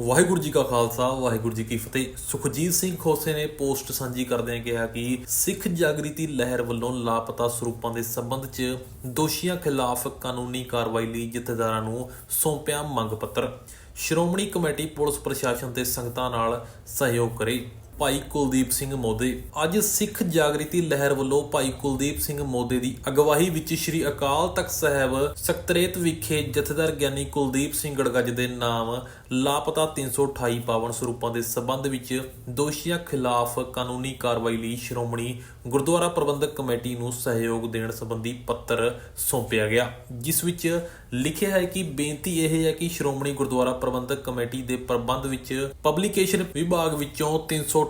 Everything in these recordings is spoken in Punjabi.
ਵਾਹਿਗੁਰੂ ਜੀ ਕਾ ਖਾਲਸਾ, ਵਾਹਿਗੁਰੂ ਜੀ ਕੀ ਫਤਿਹ। ਸੁਖਜੀਤ ਸਿੰਘ ਖੋਸੇ ਨੇ ਪੋਸਟ ਸਾਂਝੀ ਕਰਦਿਆਂ ਕਿਹਾ ਕਿ ਸਿੱਖ ਜਾਗ੍ਰਿਤੀ ਲਹਿਰ ਵੱਲੋਂ ਲਾਪਤਾ ਸਰੂਪਾਂ ਦੇ ਸੰਬੰਧ 'ਚ ਦੋਸ਼ੀਆਂ ਖਿਲਾਫ ਕਾਨੂੰਨੀ ਕਾਰਵਾਈ ਲਈ ਜਥੇਦਾਰਾਂ ਨੂੰ ਸੌਂਪਿਆ ਮੰਗ ਪੱਤਰ। ਸ਼੍ਰੋਮਣੀ ਕਮੇਟੀ ਪੁਲਿਸ ਪ੍ਰਸ਼ਾਸਨ ਤੇ ਸੰਗਤਾਂ ਨਾਲ ਸਹਿਯੋਗ ਕਰੇ। ਭਾਈ ਕੁਲਦੀਪ ਸਿੰਘ ਮੋਦੇ। ਅੱਜ ਸਿੱਖ ਜਾਗ੍ਰਿਤੀ ਲਹਿਰ ਵੱਲੋਂ ਭਾਈ ਕੁਲਦੀਪ ਸਿੰਘ ਮੋਦੇ ਦੀ ਅਗਵਾਈ ਵਿੱਚ ਸ੍ਰੀ ਅਕਾਲ ਤਖਤ ਸਾਹਿਬ ਸਕਤਰੇਤ ਵਿਖੇ ਜਥੇਦਾਰ ਗਿਆਨੀ ਕੁਲਦੀਪ ਸਿੰਘ ਗੜਗੱਜ ਦੇ ਨਾਮ ਲਾਪਤਾ 328 ਪਾਵਨ ਸਰੂਪਾਂ ਦੇ ਸਬੰਧ ਵਿੱਚ ਦੋਸ਼ੀਆਂ ਖਿਲਾਫ ਕਾਨੂੰਨੀ ਕਾਰਵਾਈ ਲਈ ਸ਼੍ਰੋਮਣੀ ਗੁਰਦੁਆਰਾ ਪ੍ਰਬੰਧਕ ਕਮੇਟੀ ਨੂੰ ਸਹਿਯੋਗ ਦੇਣ ਸੰਬੰਧੀ ਪੱਤਰ ਸੌਂਪਿਆ ਗਿਆ, ਜਿਸ ਵਿੱਚ ਲਿਖਿਆ ਹੈ ਕਿ ਬੇਨਤੀ ਇਹ ਹੈ ਕਿ ਸ਼੍ਰੋਮਣੀ ਗੁਰਦੁਆਰਾ ਪ੍ਰਬੰਧਕ ਕਮੇਟੀ ਦੇ ਪ੍ਰਬੰਧ ਵਿੱਚ ਪਬਲੀਕੇਸ਼ਨ ਵਿਭਾਗ ਵਿੱਚੋਂ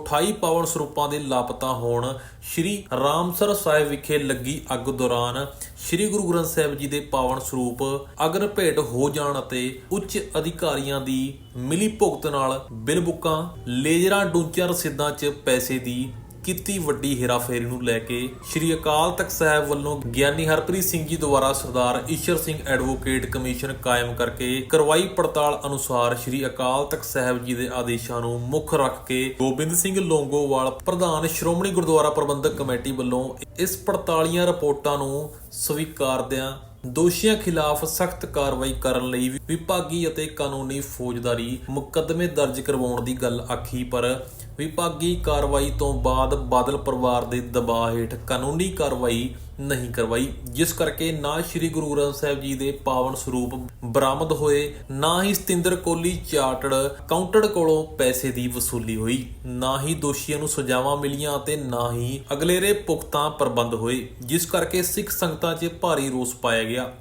328 ਪਾਵਨ ਸਰੂਪਾਂ ਦੇ ਲਾਪਤਾ ਹੋਣ ਸ਼੍ਰੀ ਰਾਮਸਰ ਸਾਹਿਬ ਵਿਖੇ ਲੱਗੀ ਅੱਗ ਦੌਰਾਨ ਸ਼੍ਰੀ ਗੁਰੂ ਗ੍ਰੰਥ ਸਾਹਿਬ ਜੀ ਦੇ ਪਾਵਨ ਸਰੂਪ ਅਗਨ ਭੇਟ ਹੋ ਜਾਣ ਅਤੇ ਉੱਚ ਅਧਿਕਾਰੀਆਂ ਦੀ ਮਿਲੀ ਭੁਗਤ ਨਾਲ ਬਿਲਬੁੱਕਾਂ ਲੇਜਰਾਂ ਡੂੰਚਾਂ ਰਸੀਦਾਂ 'ਚ ਪੈਸੇ ਦੀ ਕੀਤੀ ਵੱਡੀ ਹੇਰਾਫੇਰੀ ਨੂੰ ਲੈ ਕੇ ਸ਼੍ਰੀ ਅਕਾਲ ਤਖਤ ਸਾਹਿਬ ਵੱਲੋਂ ਗਿਆਨੀ ਹਰਪ੍ਰੀਤ ਸਿੰਘ ਜੀ ਦੁਆਰਾ ਸਰਦਾਰ ਈਸ਼ਰ ਸਿੰਘ ਐਡਵੋਕੇਟ ਕਮਿਸ਼ਨ ਕਾਇਮ ਕਰਕੇ ਕਰਵਾਈ ਪੜਤਾਲ ਅਨੁਸਾਰ ਸ਼੍ਰੀ ਅਕਾਲ ਤਖਤ ਸਾਹਿਬ ਜੀ ਦੇ ਆਦੇਸ਼ਾਂ ਨੂੰ ਮੁੱਖ ਰੱਖ ਕੇ ਗੋਬਿੰਦ ਸਿੰਘ ਲੋਂਗੋਵਾਲ, ਪ੍ਰਧਾਨ ਸ਼੍ਰੋਮਣੀ ਗੁਰਦੁਆਰਾ ਪ੍ਰਬੰਧਕ ਕਮੇਟੀ ਵੱਲੋਂ ਇਸ ਪੜਤਾਲੀਆਂ ਰਿਪੋਰਟਾਂ ਨੂੰ ਸਵੀਕਾਰਦਿਆਂ ਦੋਸ਼ੀਆਂ ਖਿਲਾਫ ਸਖਤ ਕਾਰਵਾਈ ਕਰਨ ਲਈ ਵਿਭਾਗੀ ਅਤੇ ਕਾਨੂੰਨੀ ਫੌਜਦਾਰੀ ਮੁਕੱਦਮੇ ਦਰਜ ਕਰਵਾਉਣ ਦੀ ਗੱਲ ਆਖੀ, ਪਰ ਵਿਭਾਗੀ ਕਾਰਵਾਈ ਤੋਂ ਬਾਅਦ ਬਾਦਲ ਪਰਿਵਾਰ ਦੇ ਦਬਾਅ ਹੇਠ ਕਾਨੂੰਨੀ ਕਾਰਵਾਈ ਨਹੀਂ ਕਰਵਾਈ, ਜਿਸ ਕਰਕੇ ਨਾ ਸ੍ਰੀ ਗੁਰੂ ਗ੍ਰੰਥ ਸਾਹਿਬ ਜੀ ਦੇ ਪਾਵਨ ਸਰੂਪ ਬਰਾਮਦ ਹੋਏ, ਨਾ ਹੀ ਸਤਿੰਦਰ ਕੋਲੀ ਚਾਰਟਡ ਅਕਾਊਂਟੈਂਟ ਕੋਲੋਂ ਪੈਸੇ ਦੀ ਵਸੂਲੀ ਹੋਈ, ਨਾ ਹੀ ਦੋਸ਼ੀਆਂ ਨੂੰ ਸਜ਼ਾਵਾਂ ਮਿਲੀਆਂ ਅਤੇ ਨਾ ਹੀ ਅਗਲੇਰੇ ਪੁਖਤਾ ਪ੍ਰਬੰਧ ਹੋਏ, ਜਿਸ ਕਰਕੇ ਸਿੱਖ ਸੰਗਤਾਂ 'ਚ ਭਾਰੀ ਰੋਸ ਪਾਇਆ ਗਿਆ,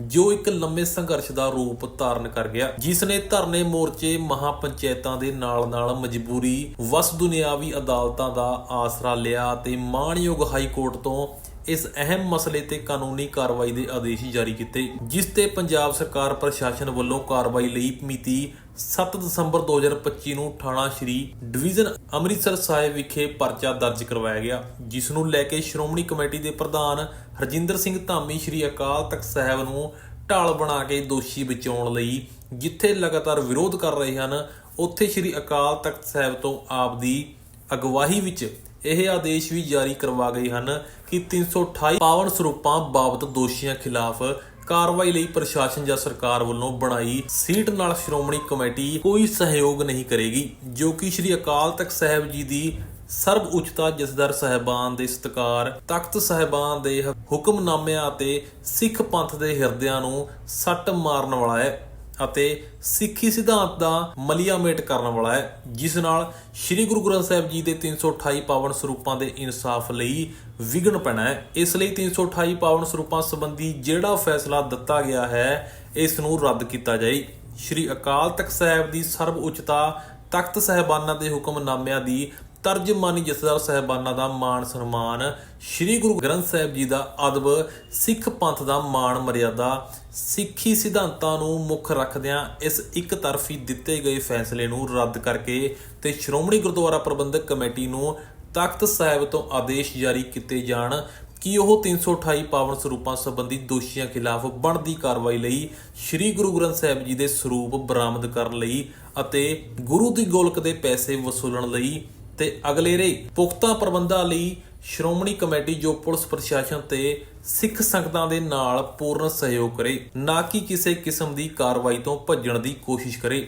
ਜੋ ਇੱਕ ਲੰਮੇ ਸੰਘਰਸ਼ ਦਾ ਰੂਪ ਧਾਰਨ ਕਰ ਗਿਆ। ਜਿਸ ਨੇ ਧਰਨੇ ਮੋਰਚੇ ਮਹਾਪੰਚਾਇਤਾਂ ਦੇ ਨਾਲ-ਨਾਲ ਮਜਬੂਰੀ, ਵਸ ਦੁਨਿਆਵੀ ਅਦਾਲਤਾਂ ਦਾ ਆਸਰਾ ਲਿਆ ਤੇ ਮਾਣਯੋਗ ਹਾਈ ਕੋਰਟ ਤੋਂ ਇਸ ਅਹਿਮ ਮਸਲੇ ਤੇ ਕਾਨੂੰਨੀ ਕਾਰਵਾਈ ਦੇ ਆਦੇਸ਼ ਜਾਰੀ ਕੀਤੇ, ਜਿਸ ਤੇ ਪੰਜਾਬ ਸਰਕਾਰ ਪ੍ਰਸ਼ਾਸਨ ਵੱਲੋਂ ਕਾਰਵਾਈ ਲਈ ਮਿਤੀ 7 ਦਸੰਬਰ 2025 ਨੂੰ ਥਾਣਾ ਸ਼੍ਰੀ ਡਿਵੀਜ਼ਨ ਅੰਮ੍ਰਿਤਸਰ ਸਾਹਿਬ ਵਿਖੇ ਪਰਚਾ ਦਰਜ ਕਰਵਾਇਆ ਗਿਆ, ਜਿਸ ਨੂੰ ਲੈ ਕੇ ਸ਼੍ਰੋਮਣੀ ਕਮੇਟੀ ਦੇ ਪ੍ਰਧਾਨ ਹਰਜਿੰਦਰ ਸਿੰਘ ਧਾਮੀ ਸ਼੍ਰੀ ਅਕਾਲ ਤਖਤ ਸਾਹਿਬ ਨੂੰ ਢਾਲ ਬਣਾ ਕੇ ਦੋਸ਼ੀ ਬਚਾਉਣ ਲਈ ਜਿੱਥੇ ਲਗਾਤਾਰ ਵਿਰੋਧ ਕਰ ਰਹੇ ਹਨ, ਉੱਥੇ ਸ਼੍ਰੀ ਅਕਾਲ ਤਖਤ ਸਾਹਿਬ ਤੋਂ ਆਪ ਦੀ ਅਗਵਾਈ ਵਿੱਚ ਇਹ ਆਦੇਸ਼ ਵੀ ਜਾਰੀ ਕਰਵਾ ਗਏ ਹਨ ਕਿ 328 ਪਾਵਨ ਸਰੂਪਾਂ ਬਾਬਤ ਦੋਸ਼ੀਆਂ ਖਿਲਾਫ ਕਾਰਵਾਈ ਲਈ ਪ੍ਰਸ਼ਾਸਨ ਜਾਂ ਸਰਕਾਰ ਵੱਲੋਂ ਬਣਾਈ ਸੀਟ ਨਾਲ ਸ਼੍ਰੋਮਣੀ ਕਮੇਟੀ ਕੋਈ ਸਹਿਯੋਗ ਨਹੀਂ ਕਰੇਗੀ, ਜੋ ਕਿ ਸ਼੍ਰੀ ਅਕਾਲ ਤਖਤ ਸਾਹਿਬ ਜੀ ਦੀ ਸਰਬ ਉੱਚਤਾ ਜਸਦਰ ਸਹਿਬਾਨ ਦੇ ਸਤਕਾਰ, ਤਖਤ ਸਹਿਬਾਨ ਦੇ ਹੁਕਮਨਾਮਿਆਂ ਅਤੇ ਸਿੱਖ ਪੰਥ ਦੇ ਹਿਰਦਿਆਂ ਨੂੰ ਸੱਟ ਮਾਰਨ ਵਾਲਾ ਹੈ। ਅਤੇ ਸਿੱਖੀ ਸਿਧਾਂਤ ਦਾ ਮਲੀਆਮੇਟ ਕਰਨ ਵਾਲਾ ਹੈ, ਜਿਸ ਨਾਲ ਸ੍ਰੀ ਗੁਰੂ ਗ੍ਰੰਥ ਸਾਹਿਬ ਜੀ ਦੇ 328 ਪਾਵਨ ਸਰੂਪਾਂ ਦੇ ਇਨਸਾਫ ਲਈ ਵਿਘਨ ਪੈਣਾ ਹੈ। ਇਸ ਲਈ 328 ਪਾਵਨ ਸਰੂਪਾਂ ਸੰਬੰਧੀ ਜਿਹੜਾ ਫੈਸਲਾ ਦਿੱਤਾ ਗਿਆ ਹੈ, ਇਸ ਨੂੰ ਰੱਦ ਕੀਤਾ ਜਾਏ। ਸ੍ਰੀ ਅਕਾਲ ਤਖਤ ਸਾਹਿਬ ਦੀ ਸਰਬ ਉੱਚਤਾ ਤਖਤ ਸਹਿਬਾਨਾਂ ਦੇ ਹੁਕਮਨਾਮਿਆਂ ਦੀ ਤਰਜਮਾਨੀ ਜਥੇਦਾਰ ਸਹਿਬਾਨਾਂ ਦਾ ਮਾਣ ਸਨਮਾਨ, ਸ੍ਰੀ ਗੁਰੂ ਗ੍ਰੰਥ ਸਾਹਿਬ ਜੀ ਦਾ ਅਦਬ, ਸਿੱਖ ਪੰਥ ਦਾ ਮਾਣ ਮਰਿਆਦਾ, ਸਿੱਖੀ ਸਿਧਾਂਤਾਂ ਨੂੰ ਮੁੱਖ ਰੱਖਦਿਆਂ ਇਸ ਇੱਕ ਤਰਫੀ ਦਿੱਤੇ ਗਏ ਫੈਸਲੇ ਨੂੰ ਰੱਦ ਕਰਕੇ ਤੇ ਸ਼੍ਰੋਮਣੀ ਗੁਰਦੁਆਰਾ ਪ੍ਰਬੰਧਕ ਕਮੇਟੀ ਨੂੰ ਤਖਤ ਸਾਹਿਬ ਤੋਂ ਆਦੇਸ਼ ਜਾਰੀ ਕੀਤੇ ਜਾਣ, ਕਿ ਉਹ 328 ਪਾਵਨ ਸਰੂਪਾਂ ਸੰਬੰਧੀ ਦੋਸ਼ੀਆਂ ਖਿਲਾਫ ਬਣਦੀ ਕਾਰਵਾਈ ਲਈ ਸ੍ਰੀ ਗੁਰੂ ਗ੍ਰੰਥ ਸਾਹਿਬ ਜੀ ਦੇ ਸਰੂਪ ਬਰਾਮਦ ਕਰਨ ਲਈ ਅਤੇ ਗੁਰੂ ਦੀ ਗੋਲਕ ਦੇ ਪੈਸੇ ਵਸੂਲਣ ਲਈ ਤੇ ਅਗਲੇਰੇ ਪੁਖਤਾ ਪ੍ਰਬੰਧਾਂ ਲਈ ਸ਼੍ਰੋਮਣੀ ਕਮੇਟੀ ਜੋ ਪੁਲਿਸ ਪ੍ਰਸ਼ਾਸਨ ਤੇ ਸਿੱਖ ਸੰਗਤਾਂ ਦੇ ਨਾਲ ਪੂਰਨ ਸਹਿਯੋਗ ਕਰੇ, ਨਾ ਕਿ ਕਿਸੇ ਕਿਸਮ ਦੀ ਕਾਰਵਾਈ ਤੋਂ ਭੱਜਣ ਦੀ ਕੋਸ਼ਿਸ਼ ਕਰੇ।